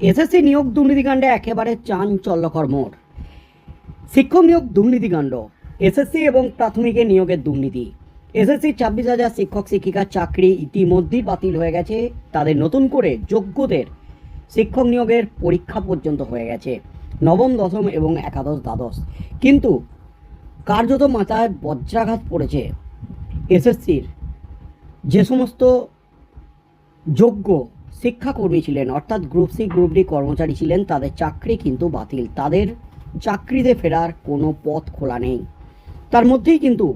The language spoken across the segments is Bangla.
এসএসসি নিয়োগ দুর্নীতিকাণ্ডে একেবারে চাঞ্চল্যকর মোড়। শিক্ষক নিয়োগ দুর্নীতিকাণ্ড, এসএসসি এবং প্রাথমিকে নিয়োগের দুর্নীতি। এসএসসি ছাব্বিশ হাজার শিক্ষক শিক্ষিকার চাকরি ইতিমধ্যেই বাতিল হয়ে গেছে। তাদের নতুন করে যোগ্যদের শিক্ষক নিয়োগের পরীক্ষা পর্যন্ত হয়ে গেছে। নবম, দশম এবং একাদশ, দ্বাদশ। কিন্তু কার্যত মাথায় বজ্রাঘাত পড়েছে। এসএসসির যে সমস্ত যোগ্য শিক্ষাকর্মী ছিলেন, অর্থাৎ গ্রুপ সি গ্রুপ ডি কর্মচারী ছিলেন, তাদের চাকরি কিন্তু বাতিল। তাদের চাকরিতে ফেরার কোনো পথ খোলা নেই। তার মধ্যেই কিন্তু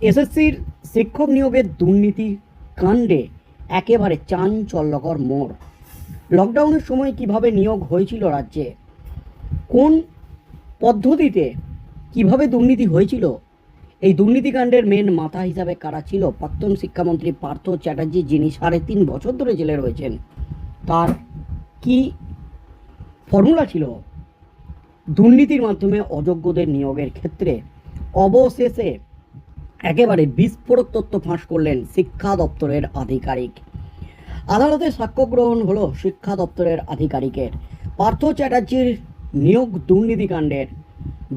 এসএসসির শিক্ষক নিয়োগের দুর্নীতি কাণ্ডে একেবারে চাঞ্চল্যকর মোড়। লকডাউনের সময় কীভাবে নিয়োগ হয়েছিল রাজ্যে? কোন পদ্ধতিতে কীভাবে দুর্নীতি হয়েছিল? এই দুর্নীতিকাণ্ডের মেন মাথা হিসাবে কারা ছিল? প্রাক্তন শিক্ষামন্ত্রী পার্থ চ্যাটার্জি, যিনি সাড়ে তিন বছর ধরে জেলে রয়েছেন, তার কি ফর্মুলা ছিল? দুর্নীতির মাধ্যমে অযোগ্যদের নিয়োগের ক্ষেত্রে অবশেষে একেবারে বিস্ফোরক তথ্য ফাঁস করলেন শিক্ষা দপ্তরের আধিকারিক। আদালতে সাক্ষ্য গ্রহণ হলো শিক্ষা দপ্তরের আধিকারিকের। পার্থ চ্যাটার্জির নিয়োগ দুর্নীতিকাণ্ডের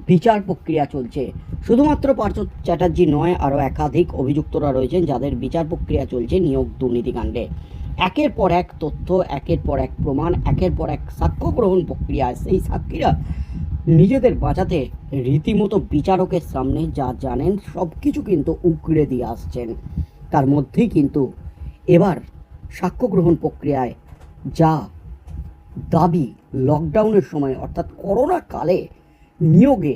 বিচার প্রক্রিয়া চলছে। শুধুমাত্র পার্থ চ্যাটার্জি নয়, আরও একাধিক অভিযুক্তরা রয়েছেন যাদের বিচার প্রক্রিয়া চলছে নিয়োগ দুর্নীতিকাণ্ডে একের পর এক তথ্য, একের পর এক প্রমাণ, একের পর এক সাক্ষ্য গ্রহণ প্রক্রিয়া। সেই সাক্ষীরা নিজেদের বাঁচাতে রীতিমতো বিচারকের সামনে যা জানেন, সব কিছু কিন্তু উগড়ে দিয়ে আসছেন। তার মধ্যেই কিন্তু এবার সাক্ষ্য গ্রহণ প্রক্রিয়ায় যা দাবি লকডাউনের সময়, অর্থাৎ করোনা কালে নিয়োগে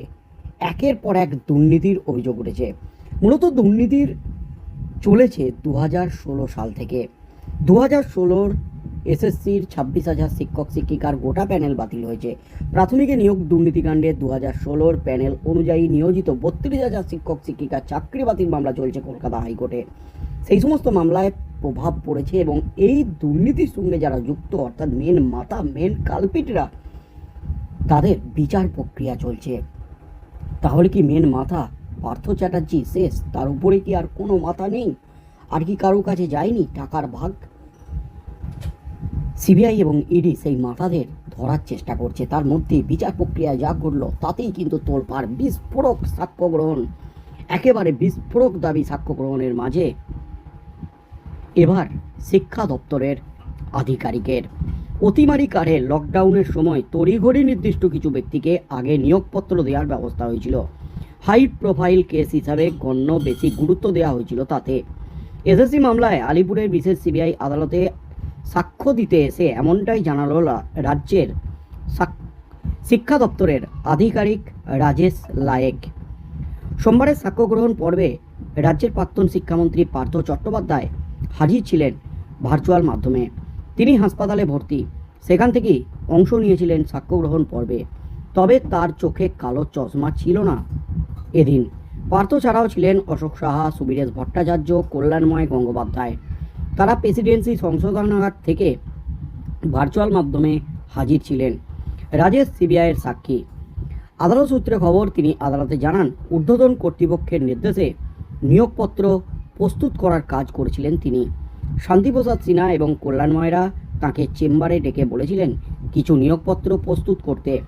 একের পর এক দুর্নীতির অভিযোগ উঠেছে। মূলত দুর্নীতির চলেছে দু হাজার ষোলো সাল থেকে। দু হাজার ষোলোর এসএসসির ছাব্বিশ হাজার শিক্ষক, শিক্ষিকার গোটা প্যানেল বাতিল হয়েছে। প্রাথমিকে নিয়োগ দুর্নীতিকাণ্ডে দু হাজার ষোলোর প্যানেল অনুযায়ী নিয়োজিত বত্রিশ হাজার শিক্ষক শিক্ষিকার চাকরি বাতিল মামলা চলছে কলকাতা হাইকোর্টে। সেই সমস্ত মামলায় প্রভাব পড়েছে এবং এই দুর্নীতির সঙ্গে যারা যুক্ত, অর্থাৎ মেন মাথা মেন কালপিটরা তাদের বিচার প্রক্রিয়া চলছে। তাহলে কি মেন মাথা? পার্থ চ্যাটার্জি শেষ। তার উপরে কি আর কোনো মাথা নেই? আর কি কারও কাছে যায়নি টাকার ভাগ? সিবিআই এবং ইডি সেই মাথাদের ধরার চেষ্টা করছে। তার মধ্যে বিচার প্রক্রিয়ায় যা ঘটল, তাতেই কিন্তু তোলপাড়, বিস্ফোরক সাক্ষ্য গ্রহণ। একেবারে বিস্ফোরক দাবি সাক্ষ্য গ্রহণের মাঝে। এবার শিক্ষা দপ্তরের আধিকারিকের অতিমারি কারে লকডাউনের সময় তড়িঘড়ি নির্দিষ্ট কিছু ব্যক্তিকে আগে নিয়োগপত্র দেওয়ার ব্যবস্থা হয়েছিল। হাই প্রোফাইল কেস হিসাবে গণ্য বেশি গুরুত্ব দেওয়া হয়েছিল তাতে। এসএসসি মামলায় আলিপুরের বিশেষ সিবিআই আদালতে সাক্ষ্য দিতে এসে এমনটাই জানালো রাজ্যের শিক্ষা দপ্তরের আধিকারিক রাজেশ লায়েক। সোমবারের সাক্ষ্য গ্রহণ পর্বে রাজ্যের প্রাক্তন শিক্ষামন্ত্রী পার্থ চট্টোপাধ্যায় হাজির ছিলেন ভার্চুয়াল মাধ্যমে। তিনি হাসপাতালে ভর্তি। সেখান থেকেই অংশ নিয়েছিলেন সাক্ষ্য গ্রহণ পর্বে। তবে তার চোখে কালো চশমা ছিল না। এদিন পার্থ ছাড়াও ছিলেন অশোক সাহা, সুবীরেশ ভট্টাচার্য, কল্যাণময় গঙ্গোপাধ্যায়। তারা প্রেসিডেন্সি সংশোধনাগার থেকে ভার্চুয়াল মাধ্যমে হাজির ছিলেন। রাজেশ সিবিআইয়ের সাক্ষী। আদালত সূত্রে খবর, তিনি আদালতে জানান, ঊর্ধ্বতন কর্তৃপক্ষের নির্দেশে নিয়োগপত্র প্রস্তুত করার কাজ করেছিলেন তিনি। শান্তিপ্রসাদ সিনহা এবং কল্যাণময়রা তাকে চেম্বারে ডেকে বলেছিলেন, কিছু নিয়োগপত্র প্রস্তুত করতে।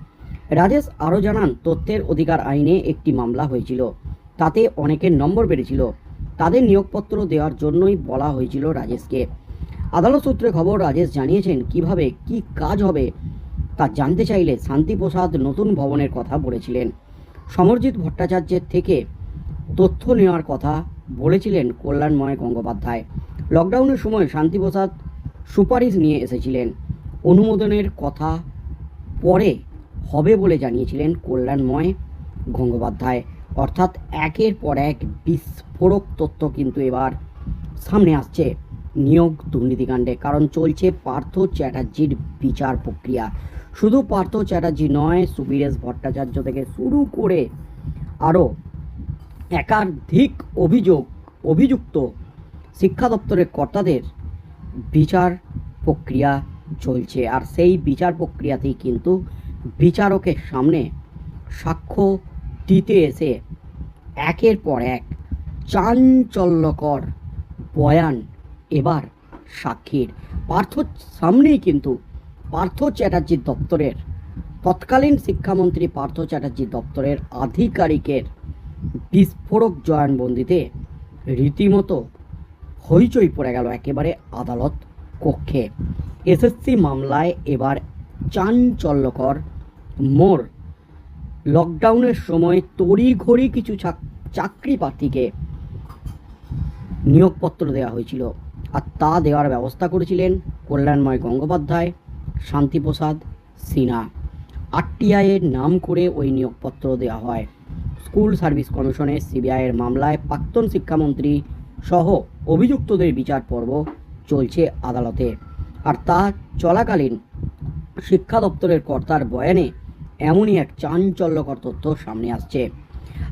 রাজেশ আরও জানান, তথ্যের অধিকার আইনে একটি মামলা হয়েছিল। তাতে অনেকের নম্বর বেড়েছিল। তাদের নিয়োগপত্র দেওয়ার জন্যই বলা হয়েছিল রাজেশকে। আদালত সূত্রে খবর, রাজেশ জানিয়েছেন, কীভাবে কি কাজ হবে তা জানতে চাইলে শান্তিপ্রসাদ নতুন ভবনের কথা বলেছিলেন। সমরজিৎ ভট্টাচার্যের থেকে তথ্য নেওয়ার কথা বলেছিলেন কল্যাণময় গঙ্গোপাধ্যায়। লকডাউনের সময় শান্তিপ্রসাদ সুপারিশ নিয়ে এসেছিলেন। অনুমোদনের কথা পরে হবে বলে জানিয়েছিলেন কল্যাণময় গঙ্গোপাধ্যায়। অর্থাৎ একের পর এক বিস্ফোরক তথ্য কিন্তু এবার সামনে আসছে নিয়োগ দুর্নীতিকাণ্ডে। কারণ চলছে পার্থ চ্যাটার্জির বিচার প্রক্রিয়া। শুধু পার্থ চ্যাটার্জি নয়, সুবীরেশ ভট্টাচার্য থেকে শুরু করে আরও একাধিক অভিযোগ, অভিযুক্ত শিক্ষা দপ্তরের কর্তাদের বিচার প্রক্রিয়া চলছে। আর সেই বিচার প্রক্রিয়াতেই কিন্তু বিচারকের সামনে সাক্ষ্য দিতে এসে একের পর এক চাঞ্চল্যকর বয়ান এবার সাক্ষীর। পার্থ সামনেই কিন্তু পার্থ চ্যাটার্জির দপ্তরের, তৎকালীন শিক্ষামন্ত্রী পার্থ চ্যাটার্জির দপ্তরের আধিকারিকের বিস্ফোরক জয়ানবন্দিতে রীতিমতো হইচই পড়ে গেল একেবারে আদালত কক্ষে। এসএসসি মামলায় এবার চাঞ্চল্যকর মোড়। লকডাউনের সময় তড়িঘড়ি কিছু চাক- চাকরি প্রার্থীকে নিয়োগপত্র দেওয়া হয়েছিল আর তা দেওয়ার ব্যবস্থা করেছিলেন কল্যাণময় গঙ্গোপাধ্যায়, শান্তিপ্রসাদ সিনহা। আরটিআইয়ের নাম করে ওই নিয়োগপত্র দেওয়া হয়। স্কুল সার্ভিস কমিশনে সিবিআইয়ের মামলায় প্রাক্তন শিক্ষামন্ত্রী সহ অভিযুক্তদের বিচার পর্ব চলছে আদালতে। আর তা চলাকালীন শিক্ষা দপ্তরের কর্তার বয়ানে এমনই এক চাঞ্চল্যকর তথ্য সামনে আসছে।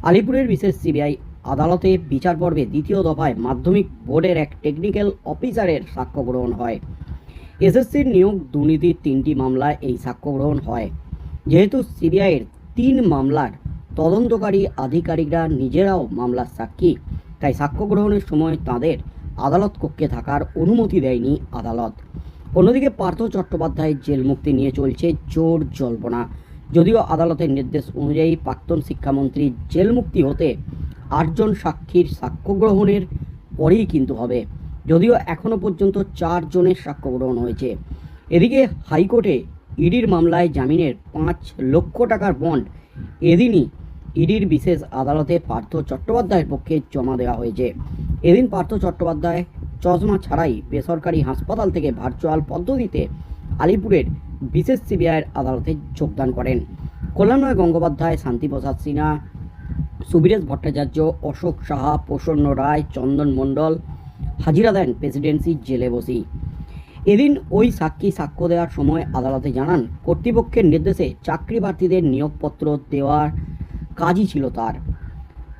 আলিপুরের বিশেষ সিবিআই আদালতে বিচার পর্বে দ্বিতীয় দফায় মাধ্যমিক বোর্ডের এক টেকনিক্যাল অফিসারের সাক্ষ্য গ্রহণ হয়। এসএসসির নিয়োগ দুর্নীতির তিনটি মামলায় এই সাক্ষ্য গ্রহণ হয়। যেহেতু সিবিআইয়ের তিন মামলার তদন্তকারী আধিকারিকরা নিজেরাও মামলার সাক্ষী তাই সাক্ষ্য গ্রহণের সময় তাদের আদালত কক্ষে থাকার অনুমতি দেয়নি আদালত। অন্যদিকে পার্থ চট্টোপাধ্যায়ের জেল মুক্তি নিয়ে চলছে জোর জল্পনা। যদিও আদালতের নির্দেশ অনুযায়ী প্রাক্তন শিক্ষামন্ত্রী জেল মুক্তি হতে আটজন সাক্ষীর সাক্ষ্য গ্রহণের পরেই কিন্তু হবে। যদিও এখনও পর্যন্ত চারজনের সাক্ষ্য গ্রহণ হয়েছে। এদিকে হাইকোর্টে ইডির মামলায় জামিনের পাঁচ লক্ষ টাকার বন্ড এদিনই ইডির বিশেষ আদালতে পার্থ চট্টোপাধ্যায়ের পক্ষে জমা দেওয়া হয়েছে। এদিন পার্থ চট্টোপাধ্যায় চশমা ছাড়াই বেসরকারি হাসপাতাল থেকে ভার্চুয়াল পদ্ধতিতে আলিপুরের বিশেষ সিবিআইয়ের আদালতে যোগদান করেন। কল্যাণময় গঙ্গোপাধ্যায়, শান্তিপ্রসাদ সিনহা, সুবীরেশ ভট্টাচার্য, অশোক সাহা, প্রসন্ন রায়, চন্দন মণ্ডল, হাজিরা দেন প্রেসিডেন্সি জেলে বসি। এদিন ওই সাক্ষী সাক্ষ্য দেওয়ার সময় আদালতে জানান, কর্তৃপক্ষের নির্দেশে চাকরি প্রার্থীদের নিয়োগপত্র দেওয়ার কাজই ছিল তার।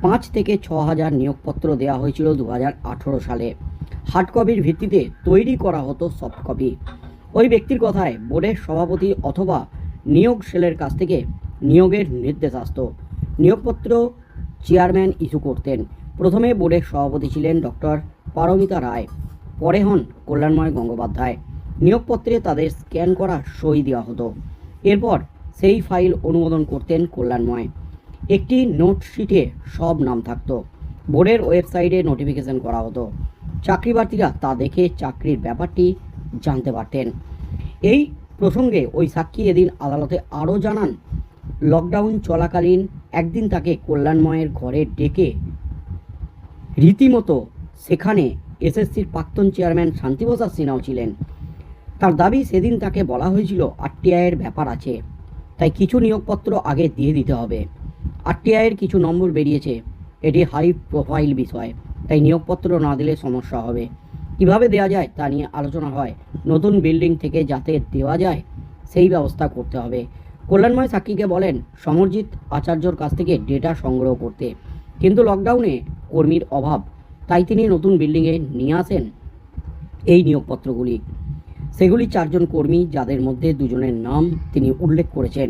পাঁচ থেকে ছ হাজার নিয়োগপত্র দেওয়া হয়েছিল দু হাজার আঠেরো সালে। হার্ড কপির ভিত্তিতে তৈরি করা হতো সফট কপি ওই ব্যক্তির কথায় বোর্ডের সভাপতি অথবা নিয়োগ সেলের কাছ থেকে নিয়োগের নির্দেশ আসতো। নিয়োগপত্র চেয়ারম্যান ইস্যু করতেন। প্রথমে বোর্ডের সভাপতি ছিলেন ডক্টর পারমিতা রায়, পরে হন কল্যাণময় গঙ্গোপাধ্যায়। নিয়োগপত্রে তাদের স্ক্যান করা সই দেওয়া হতো। এরপর সেই ফাইল অনুমোদন করতেন কল্যাণময়। একটি নোট শিটে সব নাম থাকতো। বোর্ডের ওয়েবসাইটে নোটিফিকেশন করা হতো। চাকরি প্রার্থীরা তা দেখে চাকরির ব্যাপারটি জানতে পারতেন। এই প্রসঙ্গে ওই সাক্ষী এদিন আদালতে আরও জানান লকডাউন চলাকালীন একদিন তাকে কল্যাণময়ের ঘরে ডেকে রীতিমতো সেখানে এসএসসির প্রাক্তন চেয়ারম্যান শান্তিপ্রসাদ সিনহাও ছিলেন। তার দাবি সেদিন তাকে বলা হয়েছিল, আরটিআইয়ের ব্যাপার আছে, তাই কিছু নিয়োগপত্র আগে দিয়ে দিতে হবে। আরটিআইয়ের কিছু নম্বর বেরিয়েছে। এটি হাই প্রোফাইল বিষয়, তাই নিয়োগপত্র না দিলে সমস্যা হবে। কীভাবে দেওয়া যায় তা নিয়ে আলোচনা হয়। নতুন বিল্ডিং থেকে যাতে দেওয়া যায়, সেই ব্যবস্থা করতে হবে। কল্যাণময় সাক্ষীকে বলেন, সমরজিৎ আচার্যর কাছ থেকে ডেটা সংগ্রহ করতে। কিন্তু লকডাউনে কর্মীর অভাব, তাই তিনি নতুন বিল্ডিংয়ে নিয়ে আসেন এই নিয়োগপত্রগুলি। সেগুলি চারজন কর্মী, যাদের মধ্যে দুজনের নাম তিনি উল্লেখ করেছেন।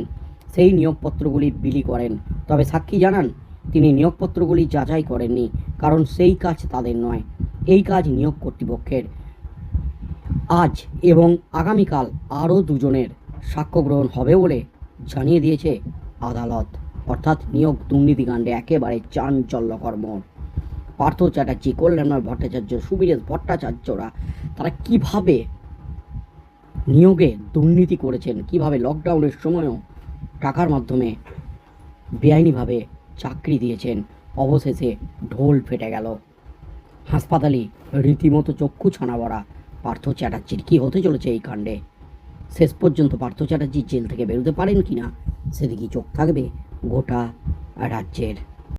সেই নিয়োগপত্রগুলি বিলি করেন। তবে সাক্ষী জানান, তিনি নিয়োগপত্রগুলি যাচাই করেননি, কারণ সেই কাজ তাদের নয়, এই কাজ নিয়োগ কর্তৃপক্ষের। আজ এবং আগামীকাল আরও দুজনের সাক্ষ্য গ্রহণ হবে বলে জানিয়ে দিয়েছে আদালত। অর্থাৎ নিয়োগ দুর্নীতিকাণ্ডে একেবারে চাঞ্চল্যকর মোড়। পার্থ চ্যাটার্জি, কল্যাণময় ভট্টাচার্য, সুবীরেশ ভট্টাচার্যরা, তারা কীভাবে নিয়োগে দুর্নীতি করেছেন, কীভাবে লকডাউনের সময়ও টাকার মাধ্যমে বেআইনিভাবে চাকরি দিয়েছেন। অবশেষে ঢোল ফেটে গেল। হাসপাতালে রীতিমতো চক্ষু ছানা ভরা পার্থ চ্যাটার্জির কী হতে চলেছে এই কাণ্ডে? শেষ পর্যন্ত পার্থ চ্যাটার্জি জেল থেকে বেরোতে পারেন কি না সেদিকে চোখ থাকবে গোটা রাজ্যের।